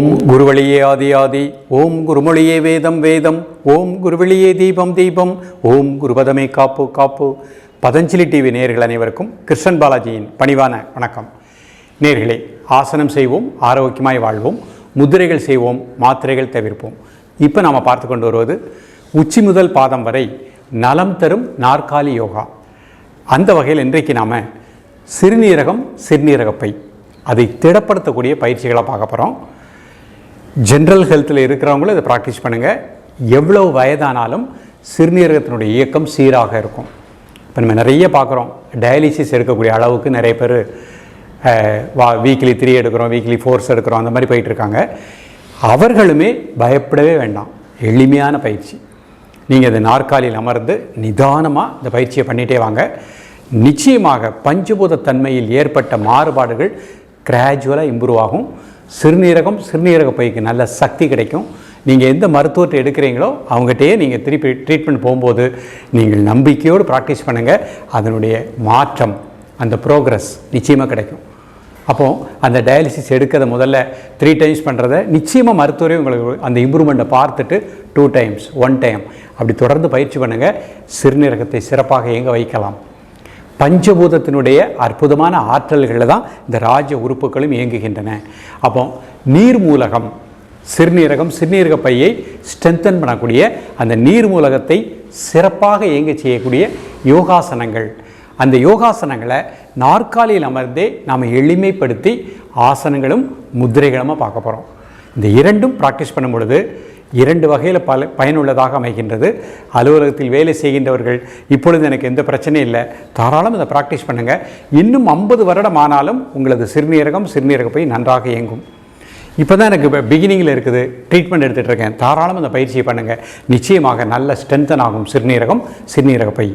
ஓம் குருவழியே ஆதி ஆதி. ஓம் குருமொழியே வேதம் வேதம். ஓம் குருவழியே தீபம் தீபம். ஓம் குருபதமே காப்பு காப்பு. பதஞ்சலி டிவி நேர்கள் அனைவருக்கும் கிருஷ்ணன் பாலாஜியின் பணிவான வணக்கம். நேர்களே ஆசனம் செய்வோம் ஆரோக்கியமாய் வாழ்வோம் முத்திரைகள் செய்வோம் மாத்திரைகள் தவிர்ப்போம். இப்போ நாம் பார்த்து கொண்டு வருவது உச்சி முதல் பாதம் வரை நலம் தரும் நாற்காலி யோகா. அந்த வகையில் இன்றைக்கு நாம் சிறுநீரகம் சிறுநீரகப்பை அதை திடப்படுத்தக்கூடிய பயிற்சிகளை பார்க்க போகிறோம் ஜென்ரல் ஹெல்த்தில் இருக்கிறவங்களும் இதை ப்ராக்டிஸ் பண்ணுங்கள் எவ்வளோ வயதானாலும் சிறுநீரகத்தினுடைய இயக்கம் சீராக இருக்கும். இப்போ நம்ம நிறைய பார்க்குறோம். டயாலிசிஸ் எடுக்கக்கூடிய அளவுக்கு நிறைய பேர் வா வீக்லி த்ரீ எடுக்கிறோம் வீக்லி ஃபோர்ஸ் எடுக்கிறோம் அந்த மாதிரி போயிட்டுருக்காங்க அவர்களுமே பயப்படவே வேண்டாம். எளிமையான பயிற்சி. நீங்கள் இந்த நாற்காலியில் அமர்ந்து நிதானமாக இந்த பயிற்சியை பண்ணிகிட்டே வாங்க. நிச்சயமாக பஞ்சபூத தன்மையில் ஏற்பட்ட மாறுபாடுகள் கிராஜுவலாக இம்ப்ரூவ் ஆகும். சிறுநீரகம் சிறுநீரக பைக்கு நல்ல சக்தி கிடைக்கும். நீங்கள் எந்த மருத்துவத்தை எடுக்கிறீங்களோ அவங்ககிட்டயே நீங்கள் திருப்பி ட்ரீட்மெண்ட் போகும்போது நீங்கள் நம்பிக்கையோடு ப்ராக்டிஸ் பண்ணுங்கள் அதனுடைய மாற்றம் அந்த ப்ரோக்ரஸ் நிச்சயமாக கிடைக்கும். அப்போது அந்த டயாலிசிஸ் எடுக்கிறத முதல்ல த்ரீ டைம்ஸ் பண்ணுறத நிச்சயமாக மருத்துவரே உங்களுக்கு அந்த இம்ப்ரூவ்மெண்ட்டை பார்த்துட்டு டூ டைம்ஸ் ஒன் டைம் அப்படி தொடர்ந்து பயிற்சி பண்ணுங்கள் சிறுநீரகத்தை சிறப்பாக எங்கே வைக்கலாம். பஞ்சபூதத்தினுடைய அற்புதமான ஆற்றல்களில் தான் இந்த ராஜ உறுப்புகளும் இயங்குகின்றன. அப்போ நீர் மூலகம் சிறுநீரகம் சிறுநீரக பையை ஸ்ட்ரென்தன் பண்ணக்கூடிய அந்த நீர் மூலகத்தை சிறப்பாக இயங்க செய்யக்கூடிய யோகாசனங்கள். அந்த யோகாசனங்களை நாற்காலியில் அமர்ந்தே நாம் எளிமைப்படுத்தி ஆசனங்களும் முத்திரைகளுமா பார்க்க போகிறோம் இந்த இரண்டும் ப்ராக்டிஸ் பண்ணும் பொழுது இரண்டு வகையில் பல பயனுள்ளதாக அமைகின்றது. அலுவலகத்தில் வேலை செய்கின்றவர்கள் இப்பொழுது எனக்கு எந்த பிரச்சனையும் இல்லை. தாராளம் இதை ப்ராக்டிஸ் பண்ணுங்கள் இன்னும் ஐம்பது வருடம் ஆனாலும் உங்களது சிறுநீரகம் சிறுநீரக போய் நன்றாக இயங்கும். இப்போ தான் எனக்கு இப்போ பிகினிங்கில் இருக்குது. ட்ரீட்மெண்ட் எடுத்துகிட்டு இருக்கேன். தாராளம் அந்த பயிற்சியை பண்ணுங்கள் நிச்சயமாக நல்ல ஸ்ட்ரென்தன் ஆகும் சிறுநீரகம் சிறுநீரக பை.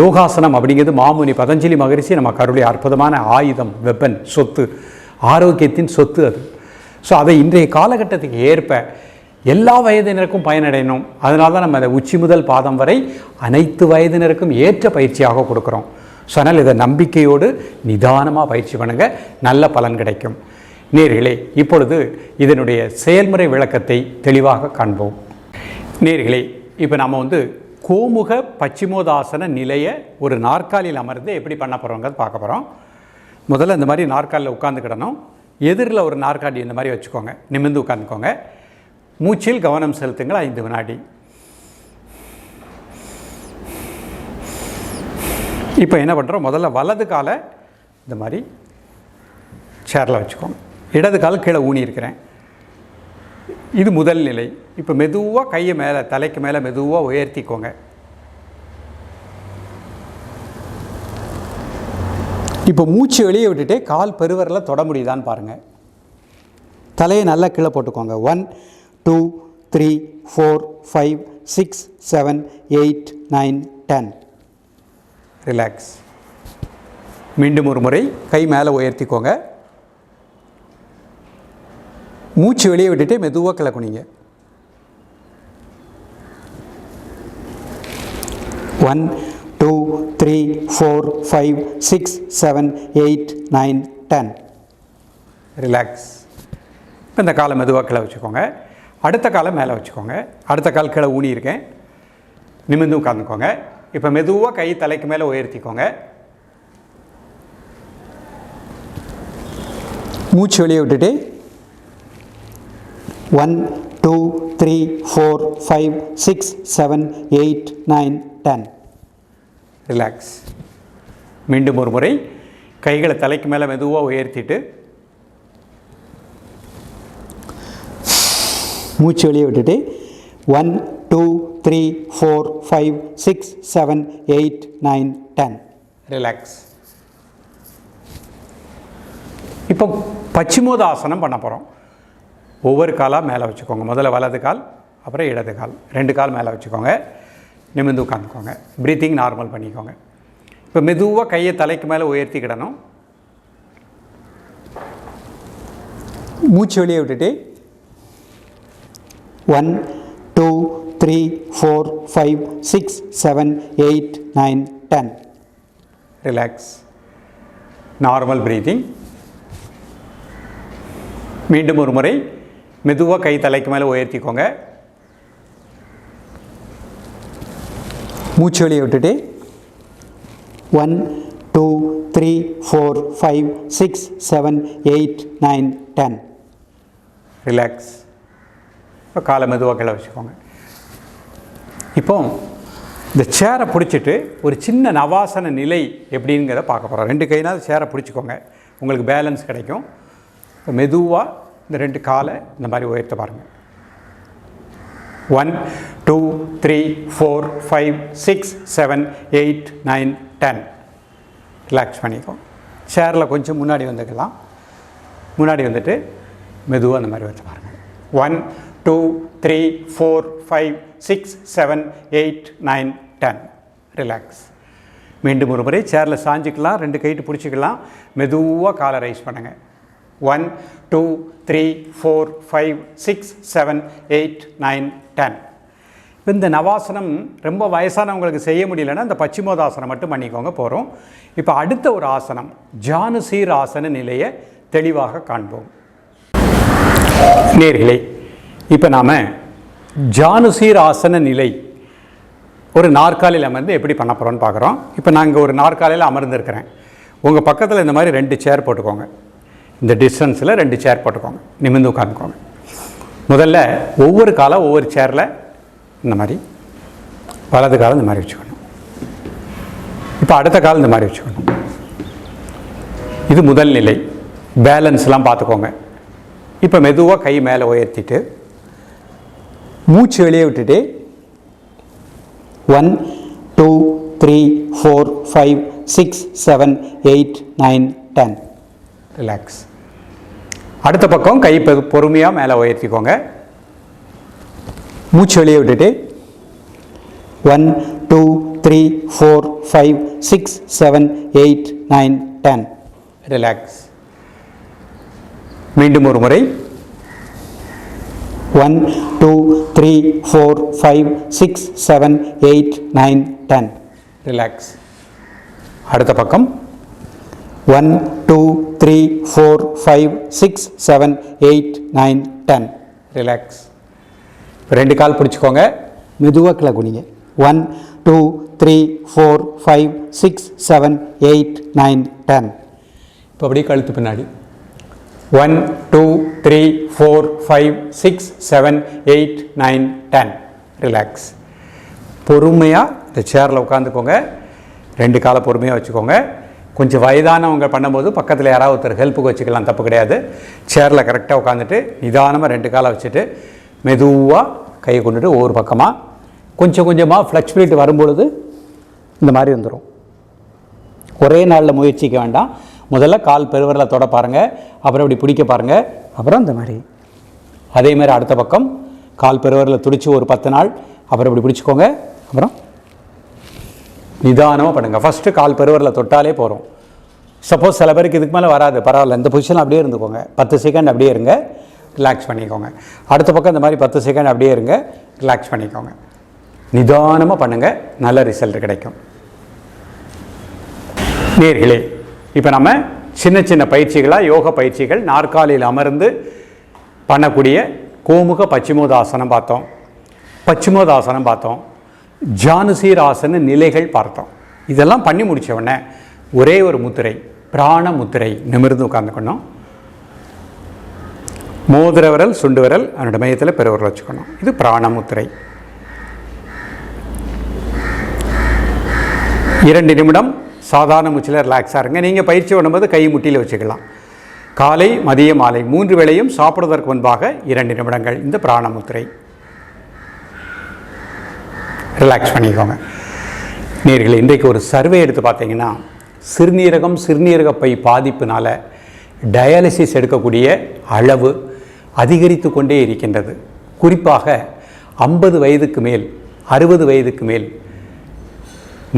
யோகாசனம் அப்படிங்கிறது மாமுனி பதஞ்சலி மகரிஷி நம்ம கருடைய அற்புதமான ஆயுதம் வெப்பன் சொத்து ஆரோக்கியத்தின் சொத்து அது. ஸோ அதை இன்றைய காலகட்டத்துக்கு ஏற்ப எல்லா வயதினருக்கும் பயனடையணும். அதனால தான் நம்ம அதை உச்சி முதல் பாதம் வரை அனைத்து வயதினருக்கும் ஏற்ற பயிற்சியாக கொடுக்குறோம். ஸோ அதனால் இதை நம்பிக்கையோடு நிதானமாக பயிற்சி பண்ணுங்கள் நல்ல பலன் கிடைக்கும். நேர்களே இப்பொழுது இதனுடைய செயல்முறை விளக்கத்தை தெளிவாக காண்போம். நேர்களே இப்போ நம்ம வந்து கோமுக பச்சிமோதாசன நிலையை ஒரு நாற்காலியில் அமர்ந்து எப்படி பண்ண போகிறோங்கிறது பார்க்க போகிறோம் முதல்ல இந்த மாதிரி நாற்காலியில் உட்காந்துக்கிடணும் எதிரில் ஒரு நாற்காலி இந்த மாதிரி வச்சுக்கோங்க. நிமிர்ந்து உட்காந்துக்கோங்க மூச்சில் கவனம் செலுத்துங்கள் ஐந்து வினாடி. இப்போ என்ன பண்ணுறோம் முதல்ல வலது காலை இந்த மாதிரி சேரில் வச்சுக்கோங்க. இடது கால் கீழே ஊனி இருக்கிறேன். இது முதல் நிலை. இப்போ மெதுவாக கையை மேலே தலைக்கு மேலே மெதுவாக உயர்த்திக்கோங்க. இப்போ மூச்சு வெளியே விட்டுட்டு கால் பெருவரில் தொட முடியுதான்னு பாருங்கள் தலையை நல்லா கீழே போட்டுக்கோங்க. One two three four five six seven eight nine ten relax மீண்டும் ஒரு முறை கை மேலே உயர்த்திக்கோங்க. மூச்சு வெளியே விட்டுட்டு மெதுவாக கிளக்குனிங்க. One two three four five six seven eight nine ten relax இப்போ இந்த காலை மெதுவாக கீழே வச்சுக்கோங்க அடுத்த காலை மேலே வச்சுக்கோங்க. அடுத்த கால் கீழே ஊனி இருக்கேன். நிமிர்ந்து உட்காந்துக்கோங்க இப்போ மெதுவாக கை தலைக்கு மேலே உயர்த்திக்கோங்க. மூச்சு வெளியே விட்டுட்டு. One two three four five six seven eight nine ten relax மீண்டும் ஒரு முறை. கைகளை தலைக்கு மேலே மெதுவாக உயர்த்திட்டு மூச்சு வெளியே விட்டுட்டு one two three four five six seven eight nine ten relax இப்போ பச்சிமோதாசனம் பண்ண போகிறோம் ஒவ்வொரு காலாக மேலே வச்சுக்கோங்க. முதல்ல வலது கால் அப்புறம் இடது கால். ரெண்டு கால் மேலே வச்சுக்கோங்க. நிமிர்ந்து உட்காந்துக்கோங்க. ப்ரீத்திங் நார்மல் பண்ணிக்கோங்க. இப்போ மெதுவாக கையை தலைக்கு மேலே உயர்த்திக்கிடணும் மூச்சு வெளியே விட்டுட்டு one two three four five six seven eight nine ten. Relax normal breathing மீண்டும் ஒரு முறை மெதுவாக கை தலைக்கு மேலே உயர்த்திக்கோங்க. மூச்சு வெளியே விட்டுட்டு. One two three four five six seven eight nine ten. Relax இப்போ காலை மெதுவாக கீழே வச்சுக்கோங்க. இப்போ இந்த சேரை பிடிச்சிட்டு ஒரு சின்ன நவாசன நிலை எப்படிங்கிறத பார்க்க போகிறோம் ரெண்டு கையினாலும் சேரை பிடிச்சிக்கோங்க. உங்களுக்கு பேலன்ஸ் கிடைக்கும். இப்போ மெதுவாக இந்த ரெண்டு காலை இந்த மாதிரி உயர்த்த பாருங்கள் one two three four five six seven eight nine ten relax பண்ணிக்கோ. சேரில் கொஞ்சம் முன்னாடி வந்துக்கலாம். முன்னாடி வந்துட்டு மெதுவாக அந்த மாதிரி வச்சு பாருங்கள் one two three four five six seven eight nine ten relax மீண்டும் ஒரு முறை சேரில் சாஞ்சிக்கலாம் ரெண்டு கைட்டு பிடிச்சிக்கலாம். மெதுவாக காலை ரைஸ் பண்ணுங்கள் one two three four five six seven eight nine ten இந்த நவாசனம் ரொம்ப வயசானவங்களுக்கு செய்ய முடியலன்னா இந்த பச்சிமோதாசனம் மட்டும் பண்ணிக்கோங்க போகிறோம் இப்போ அடுத்த ஒரு ஆசனம் ஜானுசீர் ஆசன நிலையை தெளிவாக காண்போம். நேர்களே இப்போ நாம் ஜானுசீர் ஆசன நிலை ஒரு நாற்காலியில் அமர்ந்து எப்படி பண்ண போகிறோம்னு பார்க்குறோம். இப்போ நான் இங்கே ஒரு நாற்காலியில் அமர்ந்துருக்கிறேன். உங்கள் பக்கத்தில் இந்த மாதிரி ரெண்டு சேர் போட்டுக்கோங்க. இந்த டிஸ்டன்ஸில் ரெண்டு சேர் போட்டுக்கோங்க. நிமிந்து உட்காந்துக்கோங்க முதல்ல ஒவ்வொரு காலம் ஒவ்வொரு சேரில் இந்த மாதிரி வலது காலம் இந்த மாதிரி வச்சுக்கணும். இப்போ அடுத்த காலம் இந்த மாதிரி வச்சுக்கணும். இது முதல் நிலை. பேலன்ஸ்லாம் பார்த்துக்கோங்க. இப்போ மெதுவாக கை மேலே உயர்த்திட்டு மூச்சு வெளியே விட்டுட்டு one two three four five six seven eight nine ten relax அடுத்த பக்கம் கை பொறுமையாக மேலே உயர்த்திக்கோங்க. மூச்சு வெளியே விட்டுட்டு one two three four five six seven eight nine ten relax மீண்டும் ஒரு முறை. One two three four five six seven eight nine ten relax அடுத்த பக்கம். One two three four five six seven eight nine ten relax ரெண்டு கால் பிடிச்சிக்கோங்க. மெதுவாக கிளை குனிங்க. One two three four five six seven eight nine ten இப்போ அப்படியே கழுத்து பின்னாடி. One two three four five six seven eight nine ten relax பொறுமையாக இந்த சேரில் உட்காந்துக்கோங்க ரெண்டு காலை பொறுமையாக வச்சுக்கோங்க. கொஞ்சம் வயதானவங்க பண்ணும்போது பக்கத்தில் யாராவது ஒருத்தர் ஹெல்ப்புக்கு வச்சுக்கலாம் தப்பு கிடையாது. சேரில் கரெக்டாக உட்காந்துட்டு நிதானமாக ரெண்டு காலை வச்சுட்டு மெதுவாக கையை கொண்டுட்டு ஒவ்வொரு பக்கமாக கொஞ்சம் கொஞ்சமாக ஃப்ளெக்சிபிலிட்டி வரும்பொழுது இந்த மாதிரி வந்துடும் ஒரே நாளில் முயற்சிக்க வேண்டாம். முதல்ல கால் பெருவரில் தொட பாருங்கள் அப்புறம் இப்படி பிடிக்க பாருங்கள் அப்புறம் இந்த மாதிரி. அதே மாதிரி அடுத்த பக்கம் கால் பெருவரில் துடிச்சு ஒரு பத்து நாள் அப்புறம் இப்படி பிடிச்சிக்கோங்க. அப்புறம் நிதானமாக பண்ணுங்கள் ஃபஸ்ட்டு கால் பெருவரில் தொட்டாலே போகிறோம் சப்போஸ் சில பேருக்கு இதுக்கு மேலே வராது பரவாயில்ல. இந்த பொசிஷன் அப்படியே இருந்துக்கோங்க. பத்து செகண்ட் அப்படியே இருங்க ரிலாக்ஸ் பண்ணிக்கோங்க. அடுத்த பக்கம் இந்த மாதிரி பத்து செகண்ட் அப்படியே இருங்க ரிலாக்ஸ் பண்ணிக்கோங்க. நிதானமாக பண்ணுங்கள் நல்ல ரிசல்ட் கிடைக்கும். நேர்களே இப்போ நம்ம சின்ன சின்ன பயிற்சிகளாக யோக பயிற்சிகள் நாற்காலியில் அமர்ந்து பண்ணக்கூடிய கோமுக பச்சிமோதாசனம் பார்த்தோம். பச்சிமோதாசனம் பார்த்தோம். ஜானுசீராசன நிலைகள் பார்த்தோம். இதெல்லாம் பண்ணி முடித்த உடனே ஒரே ஒரு முத்திரை பிராண முத்திரை நிமிர்ந்து உட்காந்துக்கணும் மோதிர விரல் சுண்டு விரல் அதனோட மையத்தில் பெருவரல் வச்சுக்கணும். இது பிராணமுத்திரை இரண்டு நிமிடம் சாதாரண மூச்சில் ரிலாக்ஸாக இருங்க. நீங்கள் பயிற்சி பண்ணும்போது கை முட்டியில் வச்சுக்கலாம். காலை மதிய மாலை மூன்று வேளையும் சாப்பிடுவதற்கு முன்பாக இரண்டு நிமிடங்கள். இந்த பிராணமுத்திரை ரிலாக்ஸ் பண்ணிக்கோங்க. நேர்கள் இன்றைக்கு ஒரு சர்வே எடுத்து பார்த்தீங்கன்னா சிறுநீரகம் சிறுநீரகப்பை பாதிப்பினால் டயாலிசிஸ் எடுக்கக்கூடிய அளவு அதிகரித்து கொண்டே இருக்கின்றது. குறிப்பாக ஐம்பது வயதுக்கு மேல் அறுபது வயதுக்கு மேல்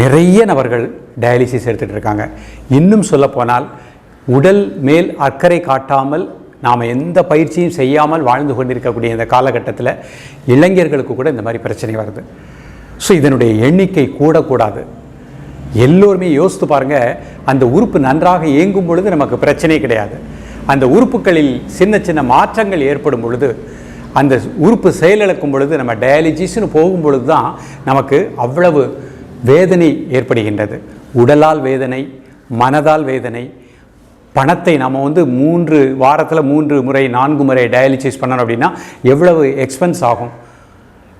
நிறைய நபர்கள் டயாலிசிஸ் எடுத்துகிட்டு இருக்காங்க இன்னும் சொல்லப்போனால் உடல் மேல் அக்கறை காட்டாமல் நாம் எந்த பயிற்சியும் செய்யாமல் வாழ்ந்து கொண்டிருக்கக்கூடிய இந்த காலகட்டத்தில் இளைஞர்களுக்கு கூட இந்த மாதிரி பிரச்சனை வருது. ஸோ இதனுடைய எண்ணிக்கை கூடக்கூடாது. எல்லோருமே யோசித்து பாருங்கள் அந்த உறுப்பு நன்றாக இயங்கும் பொழுது நமக்கு பிரச்சனை கிடையாது. அந்த உறுப்புகளில் சின்ன சின்ன மாற்றங்கள் ஏற்படும் பொழுது அந்த உறுப்பு செயலிழக்கும் பொழுது நம்ம டயாலிசிஸ்னு போகும் பொழுது தான் நமக்கு அவ்வளவு வேதனை ஏற்படுகின்றது. உடலால் வேதனை மனதால் வேதனை. பணத்தை நம்ம வந்து மூன்று வாரத்தில் மூன்று முறை நான்கு முறை டயாலிசிஸ் பண்ணணும் அப்படின்னா எவ்வளவு எக்ஸ்பென்ஸ் ஆகும்?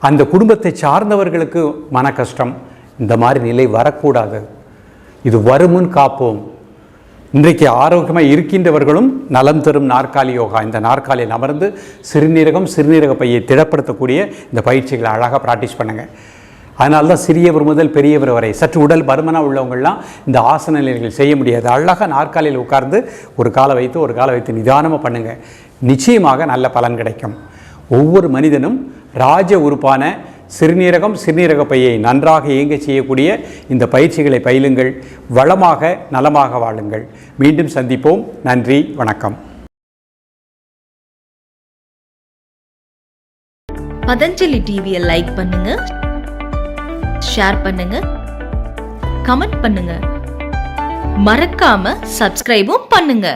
அந்த குடும்பத்தை சார்ந்தவர்களுக்கு மன கஷ்டம். இந்த மாதிரி நிலை வரக்கூடாது. இது வருமுன் காப்போம். இன்றைக்கு ஆரோக்கியமாக இருக்கின்றவர்களும் நலம் தரும் நாற்காலி யோகா. இந்த நாற்காலியில் அமர்ந்து சிறுநீரகம் சிறுநீரக பையை திடப்படுத்தக்கூடிய இந்த பயிற்சிகளை அழகாக ப்ராக்டிஸ் பண்ணுங்கள் அதனால தான் சிறியவர் முதல் பெரியவர் வரை சற்று உடல் பருமனாக உள்ளவங்கள்லாம் இந்த ஆசன நிலைகள் செய்ய முடியாது. அழகாக நாற்காலியில் உட்கார்ந்து ஒரு காலை வைத்து ஒரு காலை வைத்து நிதானமாக பண்ணுங்கள் நிச்சயமாக நல்ல பலன் கிடைக்கும். ஒவ்வொரு மனிதனும் ராஜ உறுப்பான சிறுநீரகம் சிறுநீரக பையை நன்றாக இயங்க செய்யக்கூடிய இந்த பயிற்சிகளை பயிலுங்கள். வளமாக நலமாக வாழுங்கள். மீண்டும் சந்திப்போம். நன்றி வணக்கம். பதஞ்சலி டிவியை லைக் பண்ணுங்க. ஷேர் பண்ணுங்க. கமெண்ட் பண்ணுங்க. மறக்காம சப்ஸ்கிரைபும் பண்ணுங்க.